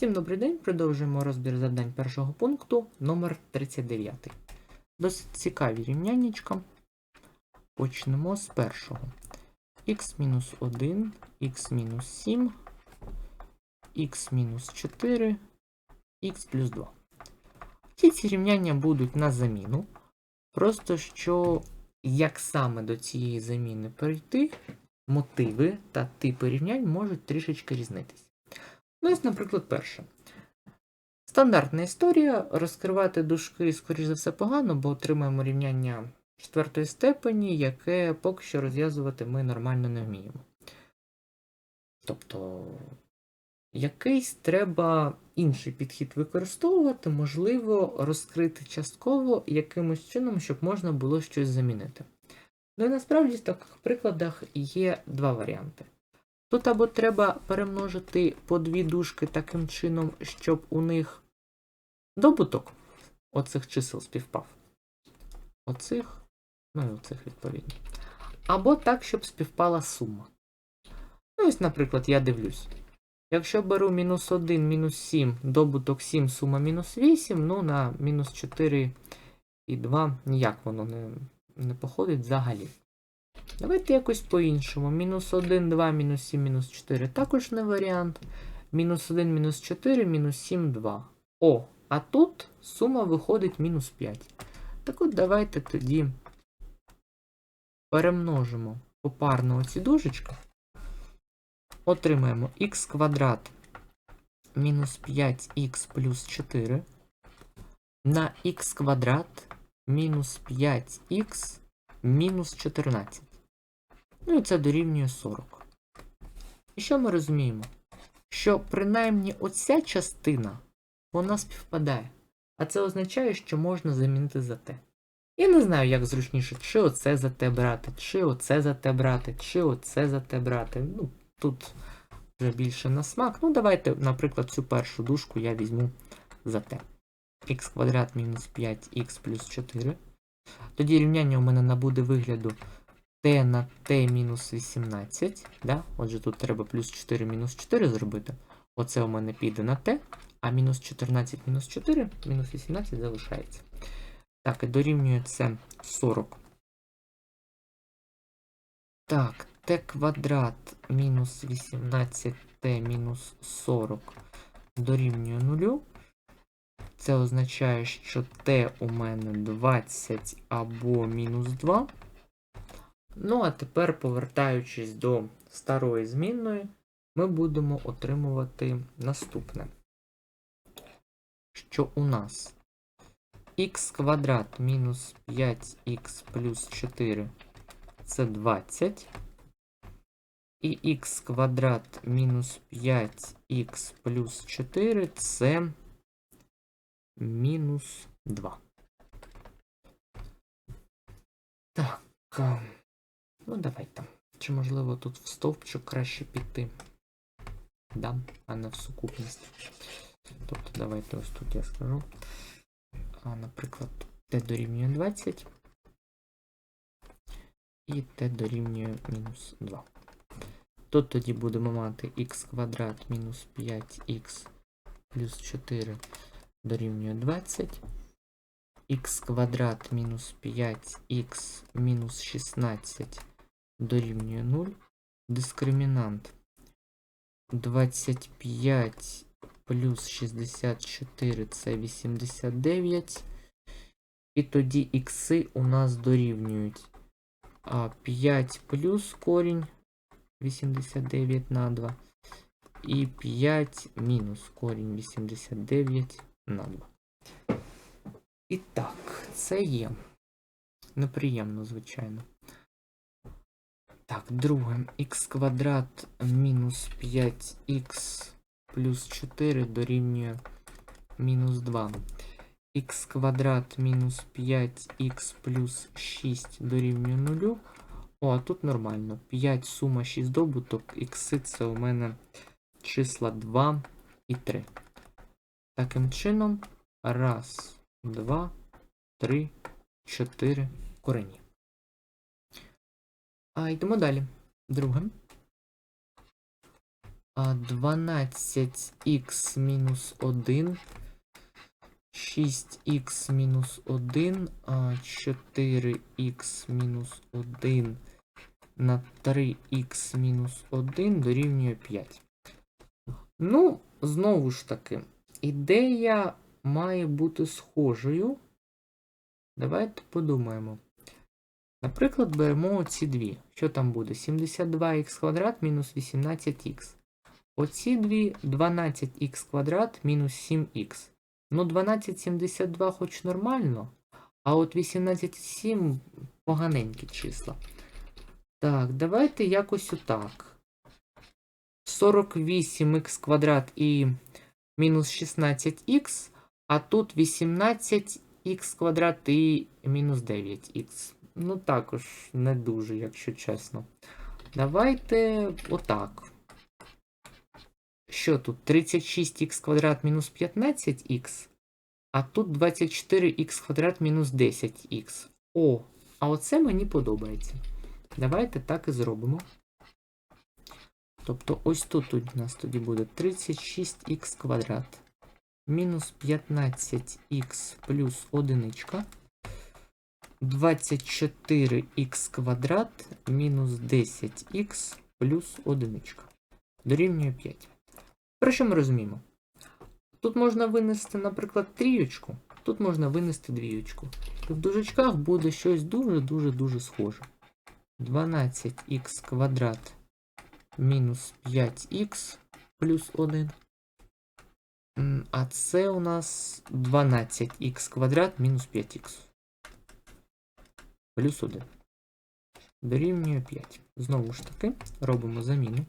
Всім добрий день. Продовжуємо розбір завдань першого пункту номер 39. Досить цікаві рівняннячка. Почнемо з першого. х-1, х-7, х-4, х плюс 2. Всі ці рівняння будуть на заміну. Просто що як саме до цієї заміни перейти, мотиви та типи рівнянь можуть трішечки різнитися. Ну, ось, наприклад, перше. Стандартна історія. Розкривати дужки, скоріш за все, погано, бо отримаємо рівняння четвертої степені, яке поки що розв'язувати ми нормально не вміємо. Тобто, якийсь треба інший підхід використовувати, можливо, розкрити частково якимось чином, щоб можна було щось замінити. Ну і насправді в таких прикладах є два варіанти. Тут або треба перемножити по дві дужки таким чином, щоб у них добуток оцих чисел співпав. Оцих, ну і оцих відповідно. Або так, щоб співпала сума. Ну, ось, наприклад, я дивлюсь. Якщо беру мінус 1, мінус 7, добуток 7, сума мінус 8, ну на мінус 4 і 2 ніяк воно не, не походить взагалі. Давайте якось по-іншому. Мінус 1, 2, мінус 7, мінус 4 також не варіант. Мінус 1, мінус 4, мінус 7, 2. О, а тут сума виходить мінус 5. Так от давайте тоді перемножимо попарно оці дужечки. Отримаємо х квадрат мінус 5х плюс 4 на х квадрат мінус 5х мінус 14. Ну і це дорівнює 40. І що ми розуміємо? Що принаймні оця частина, вона співпадає. А це означає, що можна замінити за те. Я не знаю, як зручніше, чи оце за те брати, чи оце за те брати, чи оце за те брати. Ну, тут вже більше на смак. Ну, давайте, наприклад, цю першу дужку я візьму за те. х квадрат мінус 5х плюс 4. Тоді рівняння у мене набуде вигляду t на t мінус 18. Да? Отже, тут треба плюс 4 мінус 4 зробити. Оце у мене піде на t, а мінус 14 мінус 4, мінус 18 залишається. Так, і дорівнює це 40. Так, t квадрат мінус 18t мінус 40 дорівнює 0. Це означає, що t у мене 20 або мінус 2. Ну, а тепер, повертаючись до старої змінної, ми будемо отримувати наступне. Що у нас х квадрат мінус 5х плюс 4 це 20. І х квадрат мінус 5х плюс 4 це мінус 2. Так. Ну, давайте. Чи можливо тут в стовпчик краще піти? Да, а не в сукупність. Тобто, давайте ось тут я скажу. А, наприклад, t дорівнює 20. І t дорівнює мінус 2. Тут тоді будемо мати х квадрат мінус 5х плюс 4 дорівнює 20. х квадрат мінус 5х мінус 16 дорівнює 0. Дискримінант 25 плюс 64 це 89. І тоді ікси у нас дорівнюють а, 5 плюс корінь 89 на 2. І 5 мінус корінь 89 на 2. І так, це є неприємно, звичайно. Так, друге. х квадрат мінус 5х плюс 4 дорівнює мінус 2. х квадрат мінус 5х плюс 6 дорівнює 0. О, а тут нормально. 5 сума 6 добуток, ікси це у мене числа 2 і 3. Таким чином, раз, два, три, чотири корені. А йдемо далі. Друге. 12х мінус 1. 6х мінус 1, 4х мінус 1 на 3х мінус 1 дорівнює 5. Ну, знову ж таки, ідея має бути схожою. Давайте подумаємо. Наприклад, беремо оці дві. Що там буде? 72х квадрат мінус 18х. Оці дві 12х квадрат мінус 7х. Ну, 1272 хоч нормально, а от 18,7 поганенькі числа. Так, давайте якось отак. 48х квадрат і мінус 16х, а тут 18х квадрат і мінус 9х. Ну, також не дуже, якщо чесно. Давайте отак. Що тут? 36х квадрат мінус 15х, а тут 24х квадрат мінус 10х. О, а оце мені подобається. Давайте так і зробимо. Тобто ось тут у нас тоді буде 36х квадрат мінус 15х плюс 1. 24х квадрат мінус 10х плюс 1. Дорівнює 5. Про що ми розуміємо? Тут можна винести, наприклад, трієчку, тут можна винести двієчку. І в дужечках буде щось дуже-дуже-дуже схоже. 12х квадрат мінус 5х плюс 1. А це у нас 12х квадрат мінус 5х. Плюс 1. Дорівнює 5. Знову ж таки, робимо заміну.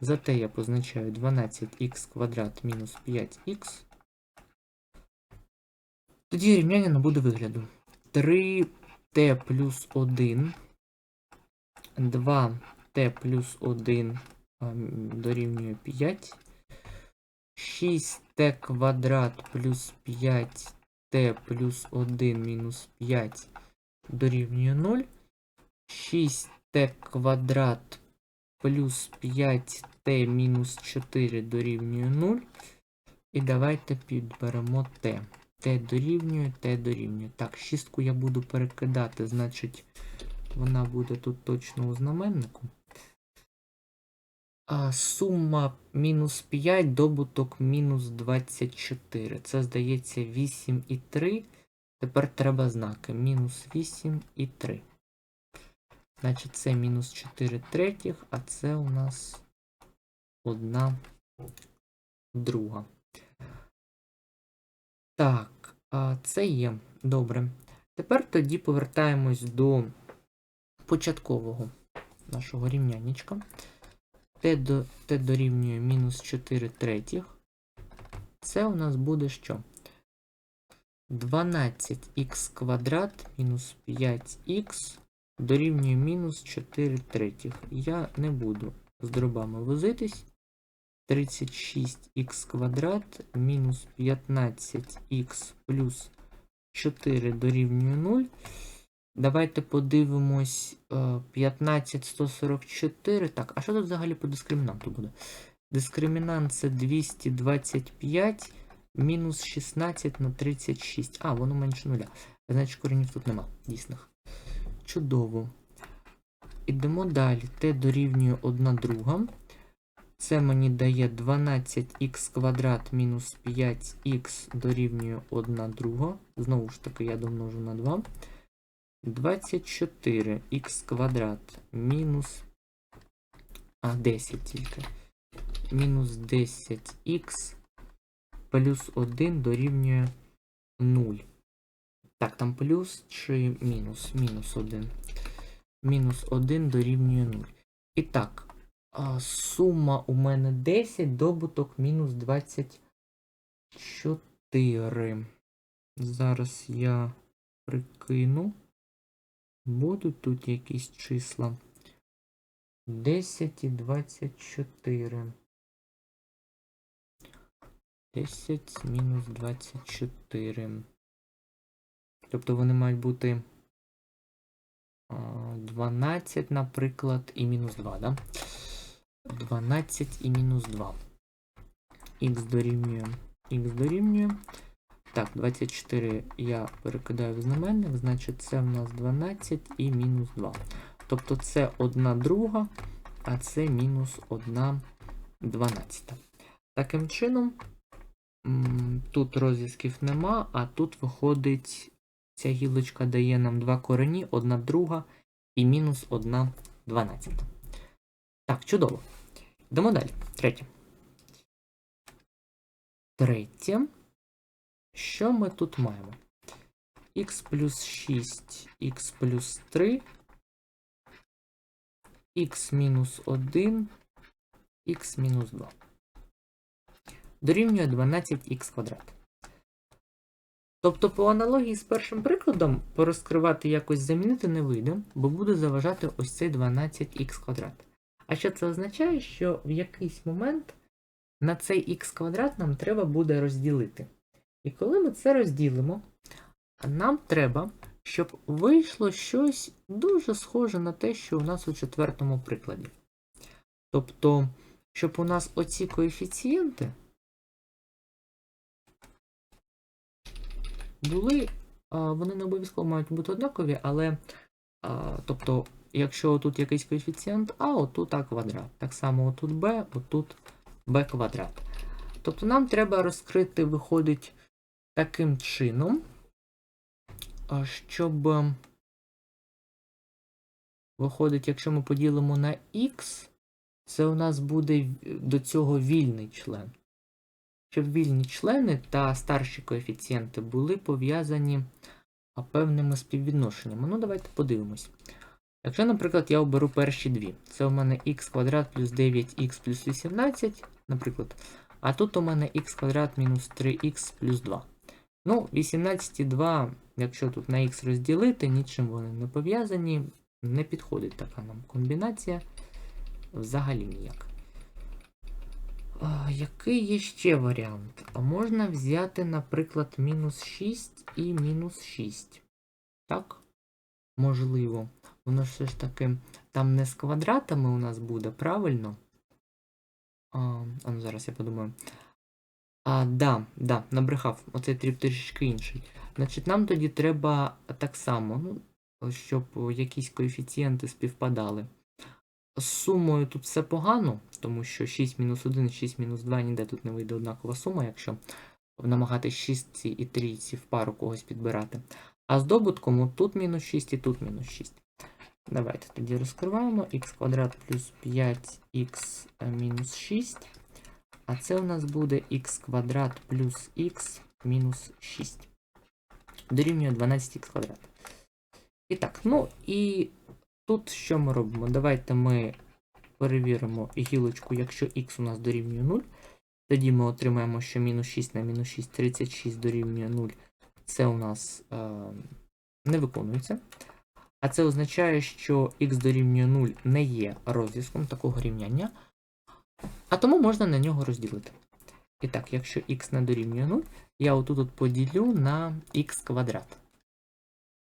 Зате я позначаю 12х квадрат мінус 5х. Тоді рівняння набуде вигляду. 3t плюс 1. 2t плюс 1 а, дорівнює 5. 6t квадрат плюс 5t плюс 1 мінус 5 дорівнює 0. 6t квадрат плюс 5t мінус 4 дорівнює 0. І давайте підберемо t. t дорівнює, t дорівнює. Так, шістку я буду перекидати, значить, вона буде тут точно у знаменнику. А, сума мінус 5, добуток мінус 24. Це, здається, 8 і 3. Тепер треба знаки. Мінус 8 і 3. Значить, це мінус 4 третіх, а це у нас одна друга. Так, це є. Добре. Тепер тоді повертаємось до початкового нашого рівняннячка. Т, до, Т дорівнює мінус 4 третіх. Це у нас буде що? 12х квадрат мінус 5х дорівнює мінус 4 третіх. Я не буду з дробами возитись. 36х квадрат мінус 15х плюс 4 дорівнює 0. Давайте подивимось е, 15 144. Так, а що тут взагалі по дискримінанту буде? Дискримінант це 225 мінус 16 на 36. А, воно менше нуля. Значить, коренів тут нема дійсних. Чудово. Ідемо далі. Т дорівнює 1 друга. Це мені дає 12х квадрат мінус 5х дорівнює 1 друга. Знову ж таки, я домножу на 2. 24х квадрат мінус. А, 10 тільки. Мінус 10х плюс 1 дорівнює 0. Так, там плюс чи мінус? Мінус 1. Мінус 1 дорівнює 0. І так, сума у мене 10, добуток мінус 24. Зараз я прикину. Будуть тут якісь числа. 10 і 24. 10 мінус 24. Тобто вони мають бути 12, наприклад, і мінус 2, да? 12 і мінус 2. Х дорівнює. Х дорівнює. Так, 24 я перекидаю в знаменник, значить це в нас 12 і мінус 2. Тобто це 1 друга, а це мінус 1 12. Таким чином, тут розв'язків нема, а тут виходить, ця гілочка дає нам два корені, 1 друга і мінус 1 12. Так, чудово. Йдемо далі. Третє. Третє. Що ми тут маємо? х плюс 6, х плюс 3, х мінус 1, х мінус 2. Дорівнює 12х квадрат. Тобто, по аналогії з першим прикладом, порозкривати якось замінити не вийде, бо буде заважати ось цей 12х квадрат. А що це означає, що в якийсь момент на цей х квадрат нам треба буде розділити. І коли ми це розділимо, нам треба, щоб вийшло щось дуже схоже на те, що у нас у четвертому прикладі. Тобто, щоб у нас оці коефіцієнти були, вони не обов'язково мають бути однакові, але тобто, якщо тут якийсь коефіцієнт А, отут А квадрат. Так само отут Б, отут Б квадрат. Тобто нам треба розкрити, виходить, таким чином, щоб виходить, якщо ми поділимо на х, це у нас буде до цього вільний член. Щоб вільні члени та старші коефіцієнти були пов'язані певними співвідношеннями. Ну, давайте подивимось. Якщо, наприклад, я оберу перші дві, це у мене х квадрат плюс 9х плюс 18, наприклад, а тут у мене х квадрат мінус 3х плюс 2. Ну, 18 і 2, якщо тут на х розділити, нічим вони не пов'язані, не підходить така нам комбінація. Взагалі ніяк. Який є ще варіант? А можна взяти, наприклад, мінус 6 і мінус 6. Так? Можливо. Воно все ж таки там не з квадратами у нас буде, правильно? А, а ну зараз я подумаю. А, да, да, набрехав. Оцей тріп трішечки інший. Значить, нам тоді треба так само, ну, щоб якісь коефіцієнти співпадали. З сумою тут все погано, тому що 6 мінус 1 і 6 мінус 2 ніде тут не вийде однакова сума, якщо намагатись 6 і 3 в пару когось підбирати. А з добутком тут мінус 6 і тут мінус 6. Давайте тоді розкриваємо х квадрат плюс 5х мінус 6. А це у нас буде х квадрат плюс х мінус 6. Дорівнює 12х квадрат. І так, ну і тут що ми робимо? Давайте ми перевіримо гілочку, якщо х у нас дорівнює 0. Тоді ми отримаємо, що мінус 6 на мінус 6, 36 дорівнює 0. Це у нас е, не виконується. А це означає, що х дорівнює 0 не є розв'язком такого рівняння, а тому можна на нього розділити. І так, якщо х не дорівнює 0, я отут от поділю на х квадрат.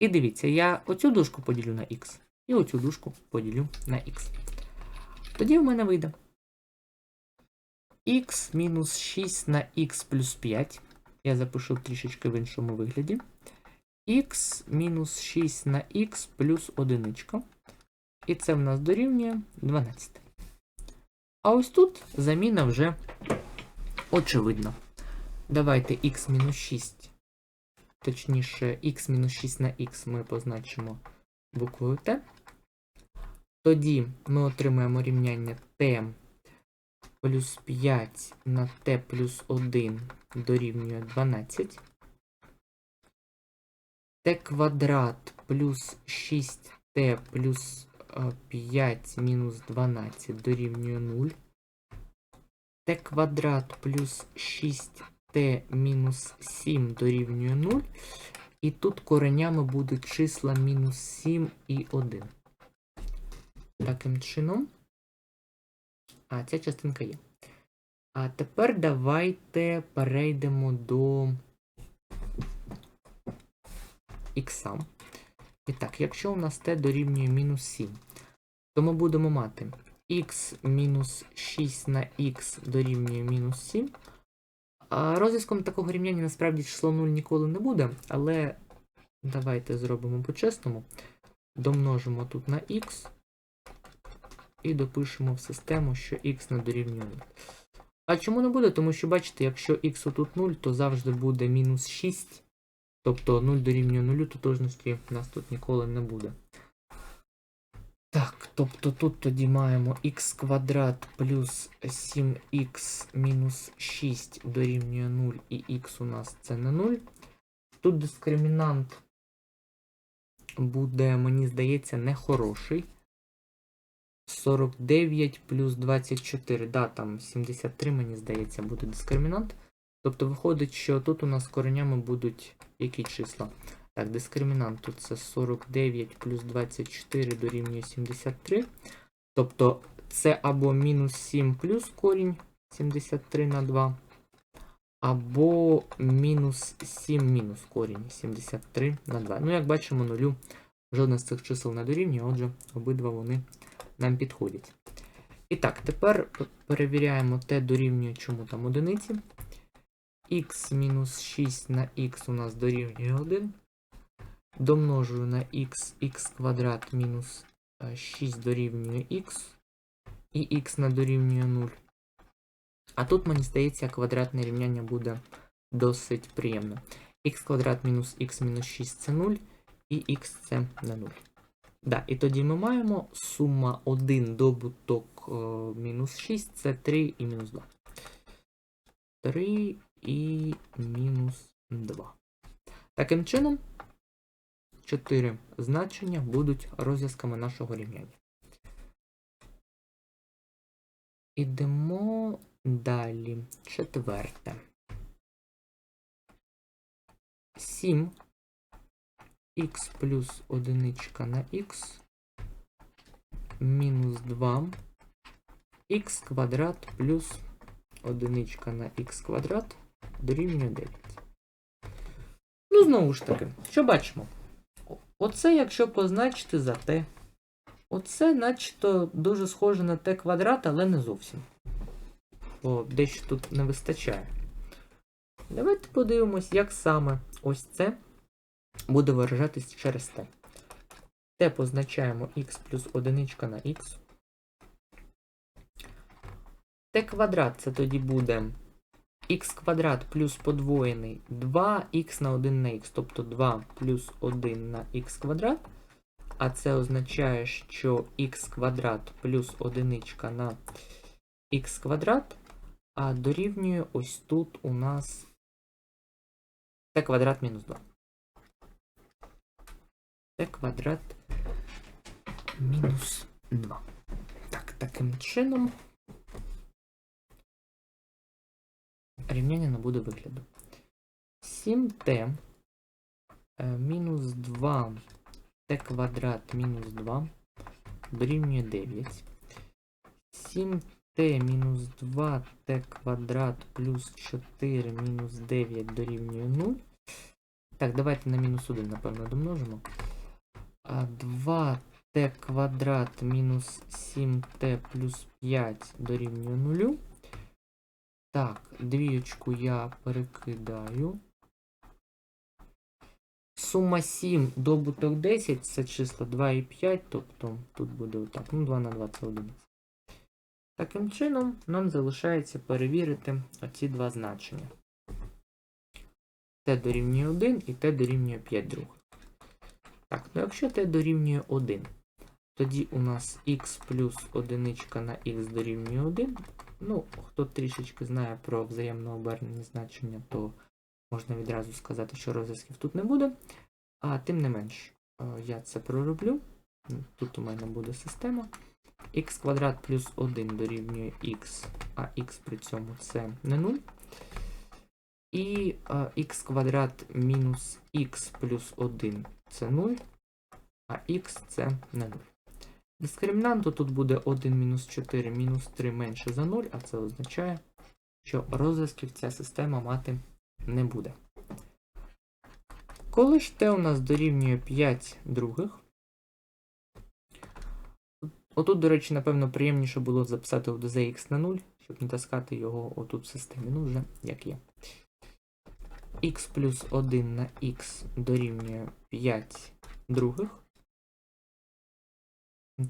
І дивіться, я оцю дужку поділю на х, і оцю дужку поділю на х. Тоді в мене вийде х мінус 6 на х плюс 5. Я запишу трішечки в іншому вигляді. х мінус 6 на х плюс 1. І це в нас дорівнює 12. А ось тут заміна вже очевидна. Давайте х мінус 6. Точніше, х мінус 6 на х ми позначимо буквою Т. Тоді ми отримаємо рівняння t плюс 5 на t плюс 1 дорівнює 12. t квадрат плюс 6t плюс е, 5 мінус 12 дорівнює 0. t квадрат плюс 6t мінус 7 дорівнює 0. І тут коренями будуть числа мінус 7 і 1. Таким чином. А, ця частинка є. А тепер давайте перейдемо до х. І так, якщо у нас t дорівнює мінус 7, то ми будемо мати х мінус 6 на х дорівнює мінус 7. А розв'язком такого рівняння насправді число 0 ніколи не буде, але давайте зробимо по-чесному. Домножимо тут на х і допишемо в систему, що х не дорівнює 0. А чому не буде? Тому що, бачите, якщо х тут 0, то завжди буде мінус 6. Тобто 0 дорівнює 0, тотожності в нас тут ніколи не буде. Так, тобто тут тоді маємо х квадрат плюс 7х мінус 6 дорівнює 0 і х у нас це не 0. Тут дискримінант буде, мені здається, нехороший. 49 плюс 24, да, там 73, мені здається, буде дискримінант. Тобто виходить, що тут у нас коренями будуть які числа. Так, дискримінант тут це 49 плюс 24 дорівнює 73. Тобто це або мінус 7 плюс корінь 73 на 2, або мінус 7 мінус корінь 73 на 2. Ну, як бачимо, нулю жодне з цих чисел не дорівнює, отже, обидва вони нам підходять. І так, тепер перевіряємо те дорівнює чому там одиниці. х мінус 6 на х у нас дорівнює 1. Домножую на х, х квадрат мінус е, 6 дорівнює х. І х на дорівнює 0. А тут, мені здається, квадратне рівняння буде досить приємно. х квадрат мінус х мінус 6 це 0, і х це не 0. Да, і тоді ми маємо сума 1 добуток е, мінус 6 це 3 і мінус 2. 3 і мінус 2. Таким чином, 4 значення будуть розв'язками нашого рівняння. Ідемо далі. Четверте. 7 х плюс одиничка на х мінус 2 х квадрат плюс одиничка на х квадрат дорівнює 9. Ну, знову ж таки, що бачимо? Оце, якщо позначити за t. Оце, начебто, дуже схоже на t квадрат, але не зовсім. Бо дещо тут не вистачає. Давайте подивимось, як саме ось це буде виражатись через t. t позначаємо x плюс одиничка на x. t квадрат це тоді буде x квадрат плюс подвоєний 2х на 1 на х, тобто 2 плюс 1 на х квадрат. А це означає, що х квадрат плюс одиничка на х квадрат, а дорівнює ось тут у нас t квадрат мінус 2 t квадрат мінус 2. Так, таким чином рівняння набуде вигляду. 7t е, мінус 2 t квадрат мінус 2 дорівнює 9. 7t мінус 2 t квадрат плюс 4 мінус 9 дорівнює 0. Так, давайте на мінус 1, напевно, домножимо. А 2t квадрат мінус 7t плюс 5 дорівнює 0. Так, двієчку я перекидаю. Сума 7 добуток 10 це числа 2 і 5, тобто тут буде отак. Ну, 2 на 2 це 11. Таким чином, нам залишається перевірити оці два значення. Т дорівнює 1 і Т дорівнює 5 других. Так, ну якщо Т дорівнює 1, тоді у нас х плюс одиничка на х дорівнює 1. Ну, хто трішечки знає про взаємно обернені значення, то можна відразу сказати, що розв'язків тут не буде. А тим не менш, е, я це пророблю. Тут у мене буде система. х квадрат плюс 1 дорівнює х, а х при цьому це не 0. І х квадрат мінус х плюс 1 це 0, а х це не 0. Дискримінанту тут буде 1 мінус 4 мінус 3 менше за 0, а це означає, що розв'язків ця система мати не буде. Коли ж t у нас дорівнює 5 других, Отут, до речі, напевно, приємніше було записати в x на 0, щоб не таскати його отут в системі. Ну, вже як є. X плюс 1 на x дорівнює 5 других.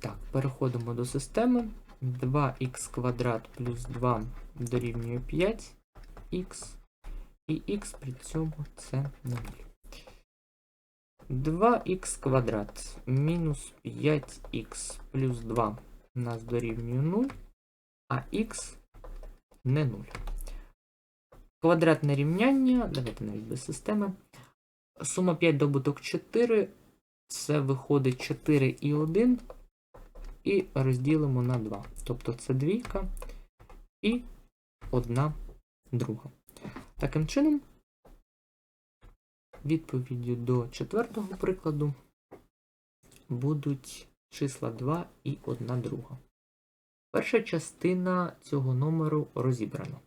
Так, переходимо до системи. 2х квадрат плюс 2 дорівнює 5х. І х при цьому це 0. 2х квадрат мінус 5х плюс 2 у нас дорівнює 0, а х не 0. Квадратне рівняння, давайте навіть без системи. Сума 5 добуток 4, це виходить 4 і 1, і розділимо на 2. Тобто це двійка і 1 друга. Таким чином, відповіддю до четвертого прикладу будуть числа 2 і 1 друга. Перша частина цього номеру розібрана.